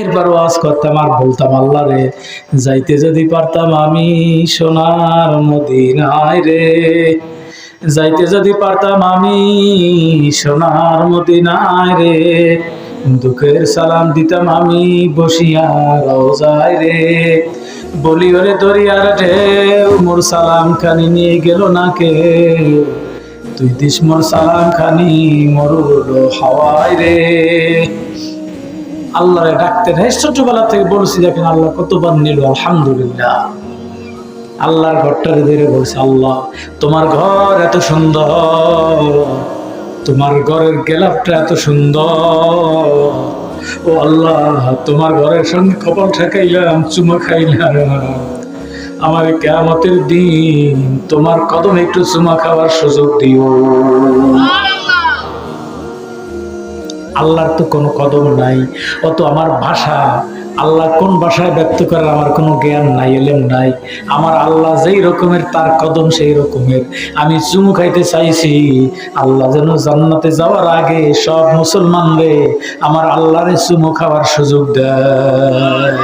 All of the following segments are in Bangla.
এরপর ওয়াজ করতাম, আর বলতাম, আল্লাহ রে, যাইতে যদি পারতাম আমি সোনার মদিনায় রে। যাইতে যদি পারতাম আমি সোনার মদিনায় রে। দুঃখের সালাম দিতাম আমি বসিয়া রোজায় রে। বলি, ওরে দরিয়ার ঢেউ, মোর সালাম খানি নিয়ে গেল না কে তুই দিস মোর সালাম খানি মরুল হাওয়ায় রে। আল্লাহরে ডাকতে নেই। ছোটবেলা থেকে বলছি, দেখেন আল্লাহ কতবার নিল, আলহামদুলিল্লাহ। আল্লাহর ঘরটারে ধরে বলছে, আল্লাহ, তোমার ঘর এত সুন্দর, তোমার ঘরের গেলাপটা এত সুন্দর। ও আল্লাহ, তোমার ঘরের সঙ্গে কপাল ঠেকাইলাম, চুমা খাইলাম। আমার কেমতের দিন তোমার কদম একটু চুমা খাওয়ার সুযোগ দিও। আল্লাহর তো কোনো কদম নাই। অত আমার ভাষা, আল্লাহ কোন ভাষায় ব্যক্ত করার আমার কোনো জ্ঞান নাই, এলেম নাই। আমার আল্লাহ যেই রকমের, তার কদম সেই রকমের। আমি চুমু খাইতে চাইছি, আল্লাহ যেন জান্নাতে যাওয়ার আগে সব মুসলমানরে আমার আল্লাহরে চুমু খাওয়ার সুযোগ দেয়।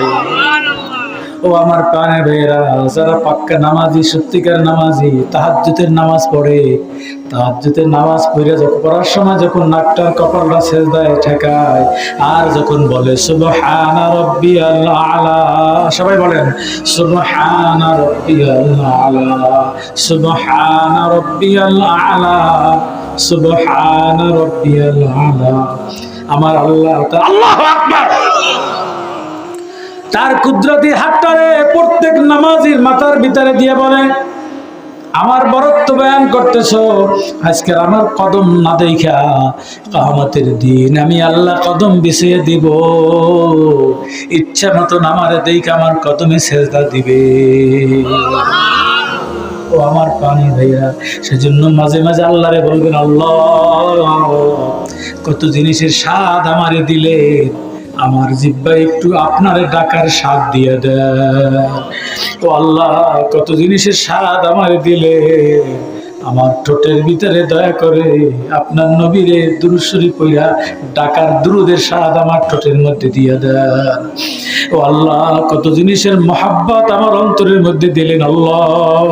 ও আমার প্রাণের ভাইয়েরা, যারা পাক্কা নামাজি, সত্যিকার নামাজি তাহাজ্জুতের নামাজ পড়ে। তাহাজ্জুতের নামাজ পড়ে যখন, পড়ার সময় যখন নাকটার কপালটা সেজদায় ঠেকায়, আর যখন বলে, সুবহানা রাব্বিয়াল আলা সবাই বলেন, সুবহানা রাব্বিয়াল আলা সুবহানা রাব্বিয়াল আলা সুবহানা রাব্বিয়াল আলা আমার আল্লাহ আল্লাহু আকবার! তার কুদরতি হাতটারে প্রত্যেক নামাজির মাথার ভিতরে দিয়ে বলে, আমার বরত্ব বয়ান করতেছ, আজকে আমার কদম না দেখা কামতের দিন আমি আল্লাহ কদম বিছিয়ে দিব। ইচ্ছা মতন আমার দেখে আমার কদমে সেজদা দিবে। ও আমার পানি ভাইয়া সেজন্য মাঝে মাঝে আল্লাহরে বলবেন, আল্লাহ, কত জিনিসের স্বাদ আমারে দিলে আমার জিব্বা একটু আপনারে ডাকার স্বাদ দিয়ে দেয়। আল্লাহ, কত জিনিসের স্বাদ আমারে দিলে। আমার ঠোঁটের ভিতরে দয়া করে আপনার নবীরে দুরুশ্বরী পইরা ডাকার দুরুদের স্বাদ আমার ঠোঁটের মধ্যে দিয়ে দেন ও আল্লাহ, কত জিনিসের মহাব্বত আমার অন্তরের মধ্যে দিলেন আল্লাহ।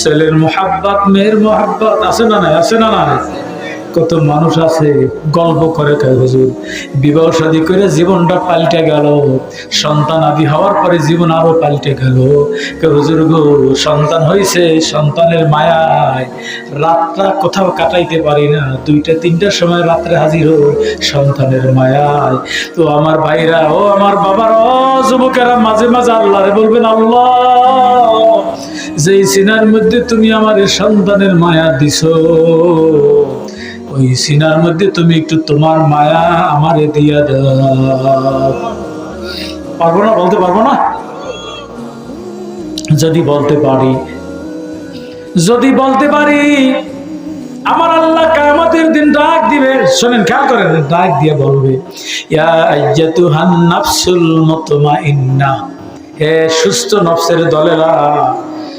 ছেলের মোহাব্বত, মেয়ের মোহাব্বত আছে না নাই? আছে না নাই? কত মানুষ আছে, গল্প করে কয়, হুজুর, বিবাহ শাদী করে জীবনটা পাল্টে গেল। সন্তান আদি হওয়ার পরে জীবন আরও পাল্টে গেল। হুজুর গো, সন্তান হয়েছে সন্তানের মায়ায় রাতটা কোথাও কাটাইতে পারি না। দুইটা, তিনটার সময় রাত্রে হাজির হো সন্তানের মায়ায়। তো আমার ভাইরা, ও আমার বাবার, ও যুবকেরা, মাঝে মাঝে আল্লাহরে বলবেন, আল্লাহ, যেই সিনার মধ্যে তুমি আমার সন্তানের মায়া দিছো ওই সিনার মধ্যে তুমি একটু তোমার মায়া আমারে দিয়া পারব না? বলতে পারব না? যদি বলতে পারি, যদি বলতে পারি, আমার আল্লাহ কায়ামতের দিন ডাক দিবে। শোনেন, খেয়াল করেন, ডাক দিয়ে বলবে হে সুস্থ নফসের দলেরা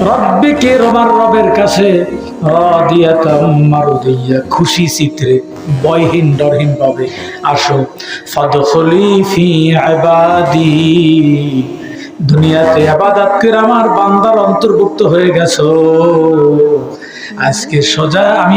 রব্বিকে রবার রবের কাছে? খুশি চিত্রে বয়হীন ডরহীন আসো ফি আবাদি দুনিয়াতে আমার বান্দার অন্তর্ভুক্ত হয়ে গেছ। আজকে সোজা আমি